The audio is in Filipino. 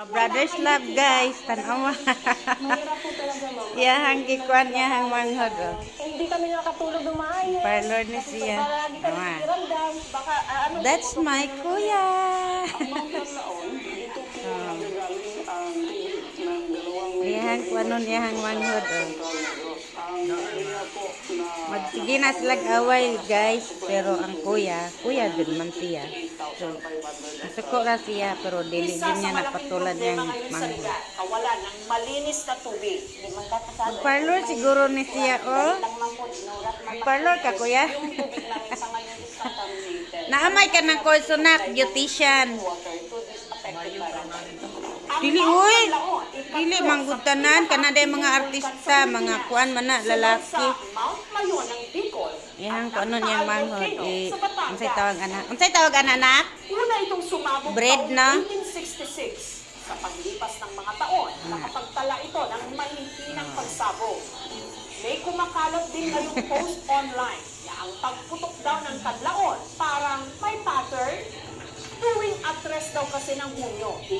Brothers love guys, tanawa. Mahirap po talaga, ma'am. Iyahang niyahang manghod. oh. Hindi kami nakatulog ng maayos. Parlor ni siya. Palagi kami Tama. nakikiramdam. Baka, ah, ano, That's my kuya. Iyahang kuanon iyahang manghod. oh. Magsige na silang away guys, pero ang kuya, kuya din man siya. So, nasuko ra siya, pero dili din niya napatulan niyang manghod. Kawalan ng malinis na tubig. Parlor siguro ni siya, oh. Parlor ka kuya. Naamay ka ng konsunak, beautician. Dili, uy! Dili, manggutanan. Kanada yung mga artista, mga kuan man na, lalaki. Sa Mount Mayon ng Bicol, Yang kuno niyang manghod. Eh, unsay tawag anak? Unsay tawag anak anak? Una itong sumabog Bread na? 1966. Sa paglipas ng mga taon, nakapagtala ito ng mahihinang pagsabog. May kumakalat din ngayong post online na ang pagputok daw ng kadlaon parang may pattern tuwing atres daw kasi ng Hunyo.